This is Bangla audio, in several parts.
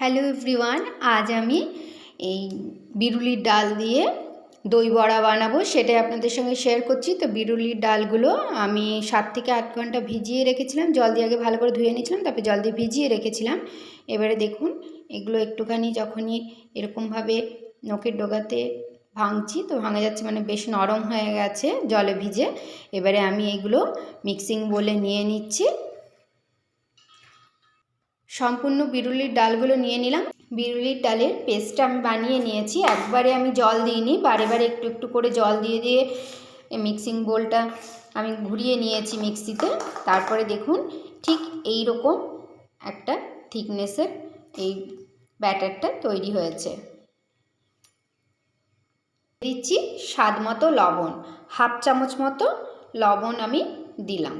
হ্যালো এভরিওয়ান আজ আমি এই বিরুলির ডাল দিয়ে দই বড়া বানাবো, সেটাই আপনাদের সঙ্গে শেয়ার করছি। তো বিরুলির ডালগুলো আমি সাত থেকে আট ঘণ্টা ভিজিয়ে রেখেছিলাম, জল দিয়ে আগে ভালো করে ধুয়ে নিয়েছিলাম, তারপরে জল দিয়ে ভিজিয়ে রেখেছিলাম। এবারে দেখুন, এগুলো একটুখানি যখনই এরকমভাবে নখের ডোগাতে ভাঙছি, তো ভাঙা যাচ্ছে মানে বেশ নরম হয়ে গেছে জলে ভিজে। এবারে আমি এগুলো মিক্সিং বলে নিয়ে নিচ্ছি। সম্পূর্ণ বিরুলির ডালগুলো নিয়ে নিলাম। বিরুলির ডালের পেস্টটা আমি বানিয়ে নিয়েছি। একবারে আমি জল দিইনি, বারে বারে একটু একটু করে জল দিয়ে দিয়ে মিক্সিং বোলটা আমি ঘুরিয়ে নিয়েছি মিক্সিতে। তারপরে দেখুন, ঠিক এই রকম একটা থিকনেসের এই ব্যাটারটা তৈরি হয়েছে। দিচ্ছি স্বাদ মতো লবণ, হাফ চামচ মতো লবণ আমি দিলাম।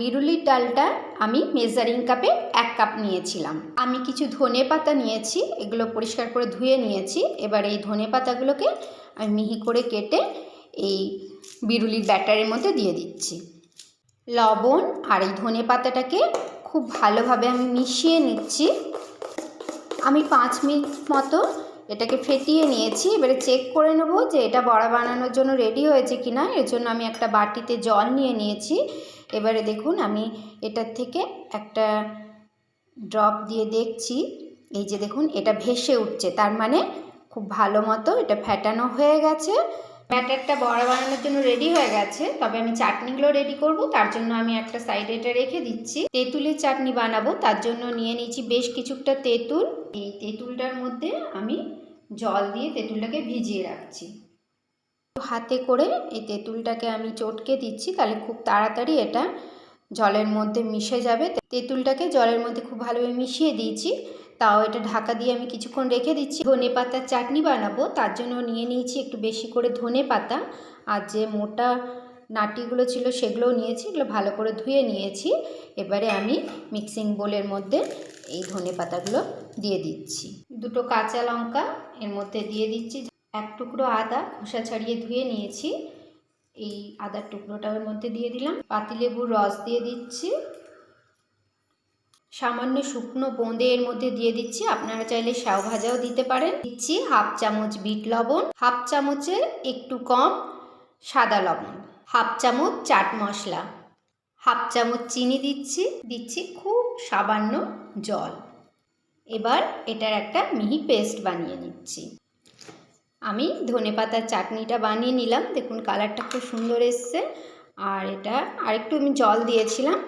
বিরুলির ডালটা আমি মেজারিং কাপে এক কাপ নিয়েছিলাম। আমি কিছু ধনে পাতা নিয়েছি, এগুলো পরিষ্কার করে ধুয়ে নিয়েছি। এবার এই ধনে পাতাগুলোকে আমি মিহি করে কেটে এই বিরুলির ব্যাটারের মধ্যে দিয়ে দিচ্ছি। লবণ আর এই ধনে পাতাটাকে খুব ভালোভাবে আমি মিশিয়ে নিচ্ছি। আমি পাঁচ মিনিট মতো এটাকে ফেটিয়ে নিয়েছি, এবারে চেক করে নেব যে এটা বড়া বানানোর জন্য রেডি হয়েছে কি না এর জন্য আমি একটা বাটিতে জল নিয়ে নিয়েছি। এবারে দেখুন, আমি এটার থেকে একটা ড্রপ দিয়ে দেখছি। এই যে দেখুন, এটা ভেসে উঠছে। তার মানে খুব ভালো মতো এটা ফ্যাটানো হয়ে গেছে। ব্যাটারটা বড়া বানানোর জন্য রেডি হয়ে গেছে। তবে আমি চাটনিগুলো রেডি করব, তার জন্য আমি একটা সাইডে এটা রেখে দিচ্ছি। তেঁতুলের চাটনি বানাবো, তার জন্য নিয়ে নিয়েছি বেশ কিছুটা তেঁতুল। এই তেঁতুলটার মধ্যে আমি জল দিয়ে তেঁতুলটাকে ভিজিয়ে রাখছি। হাতে করে এই তেঁতুলটাকে আমি চটকে দিচ্ছি, তাহলে খুব তাড়াতাড়ি এটা জলের মধ্যে মিশে যাবে। তেঁতুলটাকে জলের মধ্যে খুব ভালোভাবে মিশিয়ে দিয়েছি। তাও এটা ঢাকা দিয়ে আমি কিছুক্ষণ রেখে দিচ্ছি। ধনে পাতার চাটনি বানাবো, তার জন্য নিয়ে নিয়েছি একটু বেশি করে ধনে পাতা। আর যে মোটা নাটিগুলো ছিল সেগুলোও নিয়েছি, এগুলো ভালো করে ধুয়ে নিয়েছি। এবারে আমি মিক্সিং বোলের মধ্যে এই ধনে পাতাগুলো দিয়ে দিচ্ছি। দুটো কাঁচা লঙ্কা, এর মধ্যে দিয়ে দিচ্ছি এক টুকরো আদা, খোসা ছাড়িয়ে ধুয়ে নিয়েছি। এই আদার টুকরোটার মধ্যে দিয়ে দিলাম। পাতিলেবুর রস দিয়ে দিচ্ছি। সামান্য শুকনো বোঁদে এর মধ্যে দিয়ে দিচ্ছি। আপনারা চাইলে শ্যাও ভাজাও দিতে পারেন। দিচ্ছি হাফ চামচ বিট লবণ, হাফ চামচের একটু কম সাদা লবণ, হাফ চামচ চাট মশলা, হাফ চামচ চিনি দিচ্ছি দিচ্ছি খুব সামান্য জল। এবার এটার একটা মিহি পেস্ট বানিয়ে নিচ্ছি। আমি ধনে পাতার চাটনিটা বানিয়ে নিলাম। দেখুন কালারটা খুব সুন্দর এসছে। আর এটা আরেকটু আমি জল দিয়েছিলাম।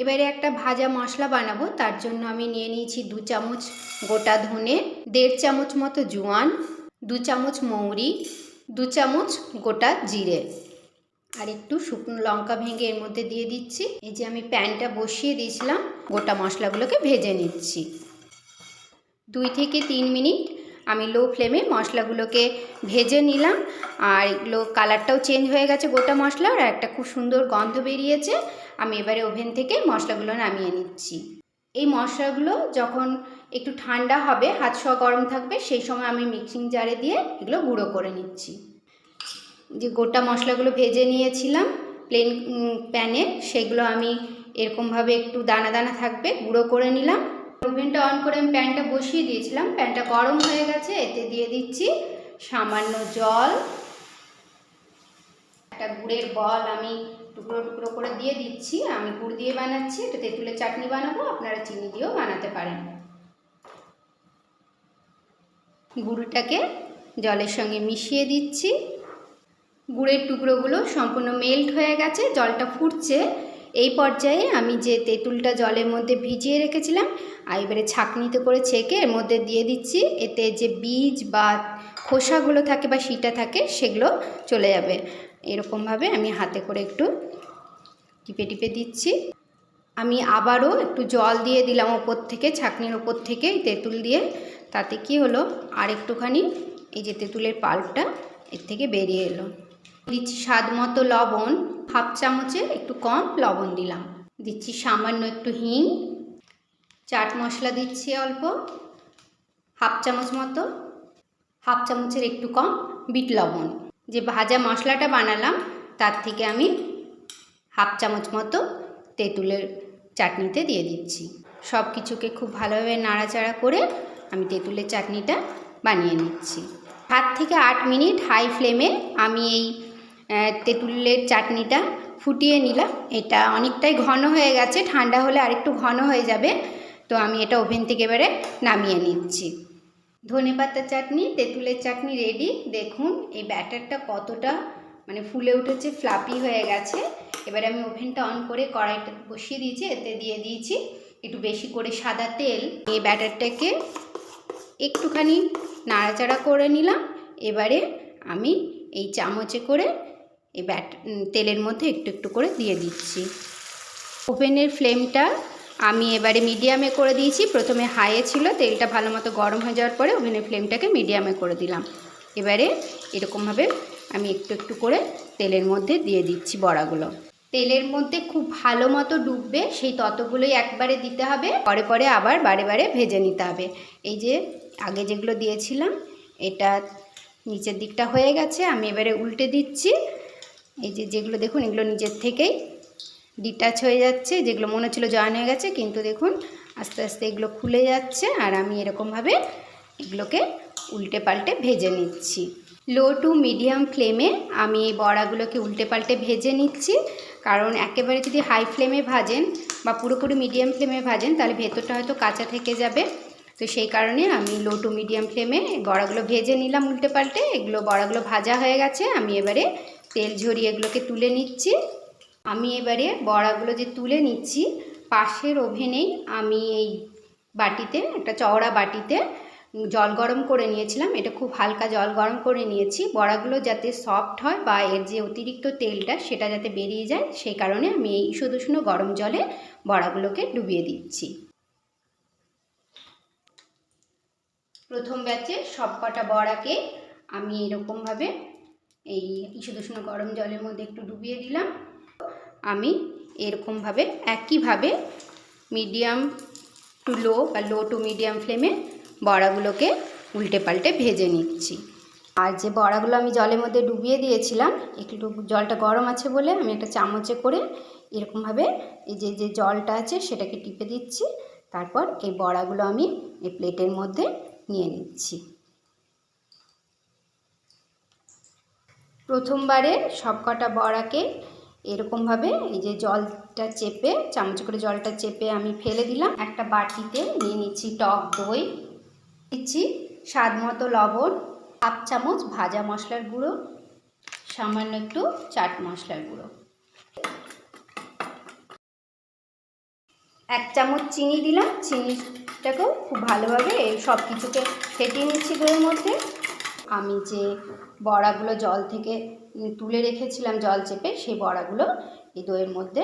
এবারে একটা ভাজা মশলা বানাবো, তার জন্য আমি নিয়ে নিয়েছি দু চামচ গোটা ধনে, দেড় চামচ মতো জোয়ান, দু চামচ মৌরি, দু চামচ গোটা জিরে। আর একটু শুকনো লঙ্কা ভেঙে এর মধ্যে দিয়ে দিচ্ছি। এই যে আমি প্যানটা বসিয়ে দিয়েছিলাম, গোটা মশলাগুলোকে ভেজে নিচ্ছি। দুই থেকে তিন মিনিট আমি লো ফ্লেমে মশলাগুলোকে ভেজে নিলাম। আর এগুলো কালারটাও চেঞ্জ হয়ে গেছে গোটা মশলা আর একটা খুব সুন্দর গন্ধ বেরিয়েছে। আমি এবারে ওভেন থেকে মশলাগুলো নামিয়ে নিচ্ছি। এই মশলাগুলো যখন একটু ঠান্ডা হবে, হাত ছোঁয়া গরম থাকবে, সেই সময় আমি মিক্সিং জারে দিয়ে এগুলো গুঁড়ো করে নিচ্ছি। যে গোটা মশলাগুলো ভেজে নিয়েছিলাম প্লেন প্যানে সেগুলো আমি এরকমভাবে একটু দানা দানা থাকবে, গুঁড়ো করে নিলাম। ওভেনটা অন করে আমি প্যানটা বসিয়ে দিয়েছিলাম। প্যানটা গরম হয়ে গেছে, এতে দিয়ে দিচ্ছি সামান্য জল। একটা গুড়ের বল আমি টুকরো টুকরো করে দিয়ে দিচ্ছি। আমি গুড় দিয়ে বানাচ্ছি এটা তেঁতুলের চাটনি বানাবো, আপনারা চিনি দিয়েও বানাতে পারেন। গুড়টাকে জলের সঙ্গে মিশিয়ে দিচ্ছি। গুড়ের টুকরোগুলো সম্পূর্ণ মেল্ট হয়ে গেছে, জলটা ফুটছে। এই পর্যায়ে আমি যে তেঁতুলটা জলের মধ্যে ভিজিয়ে রেখেছিলাম, আর এবারে ছাঁকনিতে করে ছেঁকে এর মধ্যে দিয়ে দিচ্ছি। এতে যে বীজ বা খোসাগুলো থাকে বা শিটা থাকে, সেগুলো চলে যাবে। এরকমভাবে আমি হাতে করে একটু টিপে টিপে দিচ্ছি। আমি আবারও একটু জল দিয়ে দিলাম ওপর থেকে, ছাঁকনির ওপর থেকে তেঁতুল দিয়ে। তাতে কি হলো? আর একটুখানি এই যে তেঁতুলের পাল্পটা এর থেকে বেরিয়ে এলো। দিচ্ছি স্বাদ মতো লবণ। হাফ চামচে একটু কম লবণ দিলাম। দিচ্ছি সামান্য একটু হিং। চাট মশলা দিচ্ছি অল্প। হাফ চামচ মতো। হাফ চামচের একটু কম বিট লবণ। যে ভাজা মশলাটা বানালাম, তার থেকে আমি হাফ চামচ মতো তেঁতুলের চাটনিতে দিয়ে দিচ্ছি। সব কিছুকে খুব ভালোভাবে নাড়াচাড়া করে আমি তেঁতুলের চাটনিটা বানিয়ে নিচ্ছি। সাত থেকে আট মিনিট হাই ফ্লেমে আমি এই তেঁতুলের চাটনিটা ফুটিয়ে নিলাম। এটা অনেকটাই ঘন হয়ে গেছে, ঠান্ডা হলে আরেকটু ঘন হয়ে যাবে। তো আমি এটা ওভেন থেকে এবারে নামিয়ে নিচ্ছি। ধনে পাতার চাটনি, তেঁতুলের চাটনি রেডি দেখুন, এই ব্যাটারটা কতটা মানে ফুলে উঠেছে ফ্লাপি হয়ে গেছে। এবারে আমি ওভেনটা অন করে কড়াইটা বসিয়ে দিয়েছি, এতে দিয়ে দিয়েছি একটু বেশি করে সাদা তেল। এই ব্যাটারটাকে একটুখানি নাড়াচাড়া করে নিলাম। এবারে আমি এই চামচে করে এই ব্যাট তেলের মধ্যে একটু একটু করে দিয়ে দিচ্ছি। ওভেনের ফ্লেমটা আমি এবারে মিডিয়ামে করে দিয়েছি। প্রথমে হাইয়ে ছিল, তেলটা ভালো মতো গরম হয়ে যাওয়ার পরে ওভেনের ফ্লেমটাকে মিডিয়ামে করে দিলাম। এবারে এরকমভাবে আমি একটু একটু করে তেলের মধ্যে দিয়ে দিচ্ছি বড়াগুলো। তেলের মধ্যে খুব ভালো মতো ডুববে, সেই ততগুলোই একবারে দিতে হবে। পরে পরে আবার বারে বারে ভেজে নিতে হবে। এই যে আগে যেগুলো দিয়েছিলাম, এটা নিচের দিকটা হয়ে গেছে, আমি এবারে উল্টে দিচ্ছি। এই যে যেগুলো দেখুন, এগুলো নিজের থেকেই ডিটাচ হয়ে যাচ্ছে। যেগুলো মনে হচ্ছিল জয়েন হয়ে গেছে, কিন্তু দেখুন, আস্তে আস্তে এগুলো খুলে যাচ্ছে আর আমি এরকমভাবে এগুলোকে উল্টে পাল্টে ভেজে নিচ্ছি। লো টু মিডিয়াম ফ্লেমে আমি এই বড়াগুলোকে উল্টে পাল্টে ভেজে নিচ্ছি। কারণ একেবারে যদি হাই ফ্লেমে ভাজেন বা পুরোপুরি মিডিয়াম ফ্লেমে ভাজেন, তাহলে ভেতরটা হয়তো কাঁচা থেকে যাবে। তো সেই কারণে আমি লো টু মিডিয়াম ফ্লেমে বড়াগুলো ভেজে নিলাম উল্টে পাল্টে। এগুলো বড়াগুলো ভাজা হয়ে গেছে, আমি এবারে তেল ঝরিয়ে এগুলোকে তুলে নিচ্ছি। আমি এবারে বড়াগুলো যে তুলে নিচ্ছি, পাশের ওভেনেই আমি এই বাটিতে, একটা চওড়া বাটিতে জল গরম করে নিয়েছিলাম। এটা খুব হালকা জল গরম করে নিয়েছি। বড়াগুলো যাতে সফট হয় বা এর যে অতিরিক্ত তেলটা সেটা যাতে বেরিয়ে যায়, সেই কারণে আমি এই উষ্ণ গরম জলে বড়াগুলোকে ডুবিয়ে দিচ্ছি। প্রথম ব্যাচে সব কটা বড়াকে আমি এরকমভাবে এই ঈষদ উষ্ণ গরম জলের মধ্যে একটু ডুবিয়ে দিলাম। আমি এরকমভাবে একইভাবে মিডিয়াম টু লো বা লো টু মিডিয়াম ফ্লেমে বড়াগুলোকে উল্টে পাল্টে ভেজে নিচ্ছি। আর যে বড়াগুলো আমি জলের মধ্যে ডুবিয়ে দিয়েছিলাম, একটু জলটা গরম আছে বলে আমি একটা চামচে করে এরকমভাবে এই যে যে জলটা আছে সেটাকে টিপে দিচ্ছি। তারপর এই বড়াগুলো আমি এই প্লেটের মধ্যে নিয়ে নিচ্ছি। প্রথমবারে সবকটা বড়াকে এরকমভাবে এই যে জলটা চেপে, চামচ করে জলটা চেপে আমি ফেলে দিলাম। একটা বাটিতে নিয়ে নিচ্ছি টক দই, দিচ্ছি স্বাদ মতো লবণ, হাফ চামচ ভাজা মশলার গুঁড়ো, সামান্য একটু চাট মশলার গুঁড়ো। এক চামচ চিনি দিলাম। চিনিটাকেও খুব ভালোভাবে সব কিছুকে ফেটিয়ে নিচ্ছি দইয়ের মধ্যে। আমি যে বড়াগুলো জল থেকে তুলে রেখেছিলাম জল চেপে, সেই বড়াগুলো এই দইয়ের মধ্যে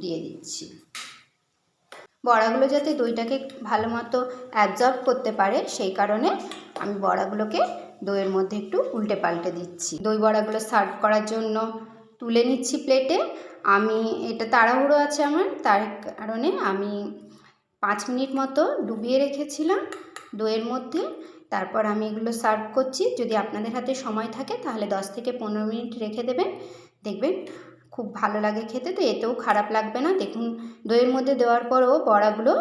দিয়ে দিচ্ছি। বড়াগুলো যাতে দইটাকে ভালো মতো অ্যাবজর্ব করতে পারে, সেই কারণে আমি বড়াগুলোকে দইয়ের মধ্যে একটু উল্টে পাল্টে দিচ্ছি। দই বড়াগুলো সার্ভ করার জন্য তুলে নিচ্ছি প্লেটে আমি, এটা তাড়াহুড়ো আছে আমার, তার কারণে আমি পাঁচ মিনিট মতো ডুবিয়ে রেখেছিলাম দইয়ের মধ্যে। তারপর আমি এগুলো সার্ভ করছি। যদি আপনাদের হাতে সময় থাকে, তাহলে দশ থেকে পনেরো মিনিট রেখে দেবেন। দেখবেন খুব ভালো লাগে খেতে, তো এতেও খারাপ লাগবে না। দেখুন, দইয়ের মধ্যে দেওয়ার পরও বড়াগুলো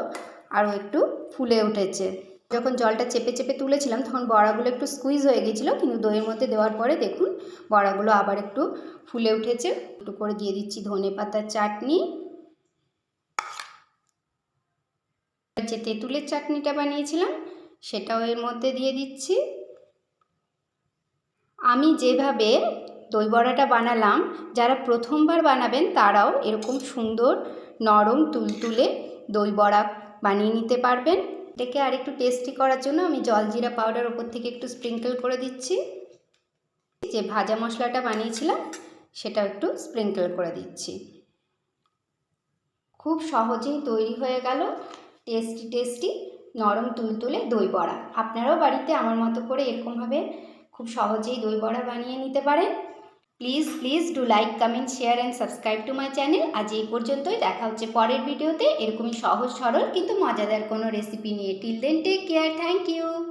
আরও একটু ফুলে উঠেছে। যখন জলটা চেপে চেপে তুলেছিলাম, তখন বড়াগুলো একটু স্কুইজ হয়ে গেছিল, কিন্তু দইয়ের মধ্যে দেওয়ার পরে দেখুন, বড়াগুলো আবার একটু ফুলে উঠেছে। একটু করে দিয়ে দিচ্ছি ধনে পাতার চাটনি। যে তেঁতুলের চাটনিটা বানিয়েছিলাম সেটাও এর মধ্যে দিয়ে দিচ্ছি। আমি যেভাবে দই বড়াটা বানালাম, যারা প্রথমবার বানাবেন তারাও এরকম সুন্দর নরম তুলতুলে দই বড়া বানিয়ে নিতে পারবেন। এটাকে আর একটু টেস্টি করার জন্য আমি জলজিরা পাউডার ওপর থেকে একটু স্প্রিঙ্কেল করে দিচ্ছি। যে ভাজা মশলাটা বানিয়েছিলাম, সেটা একটু স্প্রিঙ্কেল করে দিচ্ছি। খুব সহজেই তৈরি হয়ে গেল। টেস্টি টেস্টি নরম তুলতুলে দই বড়া। আপনারাও বাড়িতে আমার মতো করে এরকমভাবে খুব সহজেই দই বড়া বানিয়ে নিতে পারেন। Please please do like, comment, share and subscribe to my channel. আজ এই পর্যন্তই, দেখা হচ্ছে পরের ভিডিওতে। এরকমই সহজ সরল কিন্তু মজাদার কোনো রেসিপি নিয়ে। Till then, take care, thank you.